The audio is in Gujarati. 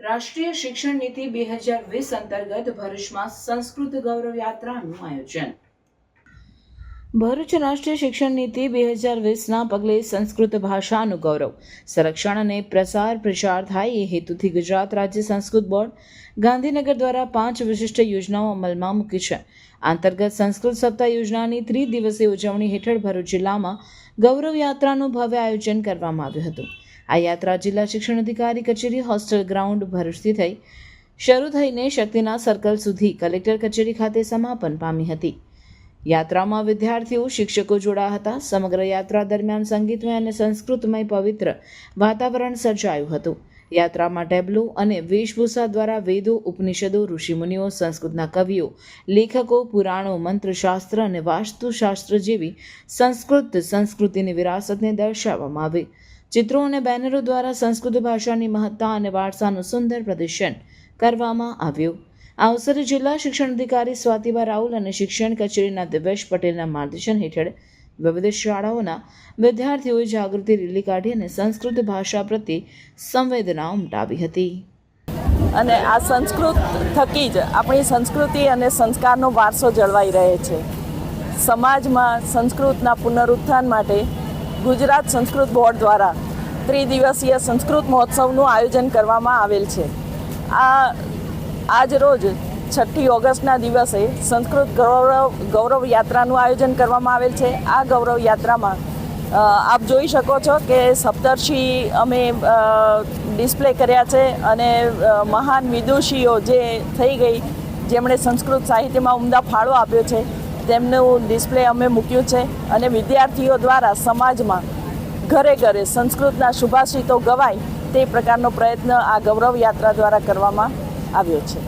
રાષ્ટ્રીય શિક્ષણ નીતિ બે હજાર વીસ અંતર્ગત ભરૂચમાં સંસ્કૃત ગૌરવ યાત્રાનું આયોજન. ભરૂચ રાષ્ટ્રીય શિક્ષણ નીતિ બે હજાર વીસના પગલે સંસ્કૃત ભાષાનું ગૌરવ, સંરક્ષણ અને પ્રસાર પ્રચાર થાય એ હેતુથી ગુજરાત રાજ્ય સંસ્કૃત બોર્ડ ગાંધીનગર દ્વારા પાંચ વિશિષ્ટ યોજનાઓ અમલમાં મૂકી છે. અંતર્ગત સંસ્કૃત સપ્તાહ યોજનાની ત્રિદિવસીય ઉજવણી હેઠળ ભરૂચ જિલ્લામાં ગૌરવ યાત્રાનું ભવ્ય આયોજન કરવામાં આવ્યું હતું. આ યાત્રા જિલ્લા શિક્ષણ અધિકારી કચેરી હોસ્ટેલ ગ્રાઉન્ડ ભરૂચથી થઈ. શરૂ થઈને શક્તિના સર્કલ સુધી કલેક્ટર કચેરી ખાતે સમાપન પામી હતી. યાત્રામાં વિદ્યાર્થીઓ, શિક્ષકો જોડાયા હતા. સમગ્ર યાત્રા દરમિયાન સંગીતમય અને સંસ્કૃતમય પવિત્ર વાતાવરણ સર્જાયું હતું. યાત્રામાં ટેબ્લો અને વેશભૂષા દ્વારા વેદો, ઉપનિષદો, ઋષિમુનિઓ, સંસ્કૃતના કવિઓ, લેખકો, પુરાણો, મંત્રશાસ્ત્ર અને વાસ્તુશાસ્ત્ર જેવી સંસ્કૃત સંસ્કૃતિની વિરાસતને દર્શાવવામાં આવી. ચિત્રો અને બેનરો દ્વારા સંસ્કૃત ભાષાની મહત્તા અને વારસાનું સુંદર પ્રદર્શન કરવામાં આવ્યું. આ અવસરે જિલ્લા શિક્ષણ અધિકારી સ્વાતિબા રાઉલ અને શિક્ષણ કચેરીના દિવેશ પટેલના માર્ગદર્શન હેઠળ વિવિધ શાળાઓના વિદ્યાર્થીઓએ જાગૃતિ રેલી કાઢી અને સંસ્કૃત ભાષા પ્રત્યે સંવેદના ઉમટાવી હતી. અને આ સંસ્કૃત થકી જ આપણી સંસ્કૃતિ અને સંસ્કારનો વારસો જળવાઈ રહે છે. સમાજમાં સંસ્કૃતના પુનરુત્થાન માટે ગુજરાત સંસ્કૃત બોર્ડ દ્વારા ત્રિદિવસીય સંસ્કૃત મહોત્સવનું આયોજન કરવામાં આવેલ છે. આ, આજ રોજ છઠ્ઠી ઓગસ્ટના દિવસે સંસ્કૃત ગૌરવ ગૌરવ યાત્રાનું આયોજન કરવામાં આવેલ છે. આ ગૌરવ યાત્રામાં આપ જોઈ શકો છો કે સપ્તર્ષિ અમે ડિસ્પ્લે કર્યા છે અને મહાન વિદુષીઓ જે થઈ ગઈ, જેમણે સંસ્કૃત સાહિત્યમાં ઉમદા ફાળો આપ્યો છે તેમનું ડિસ્પ્લે અમે મૂક્યું છે અને વિદ્યાર્થીઓ દ્વારા સમાજમાં ઘરે ઘરે સંસ્કૃતના શુભાષિતો ગવાય તે પ્રકારનો પ્રયત્ન આ ગૌરવ યાત્રા દ્વારા કરવામાં આવ્યો છે.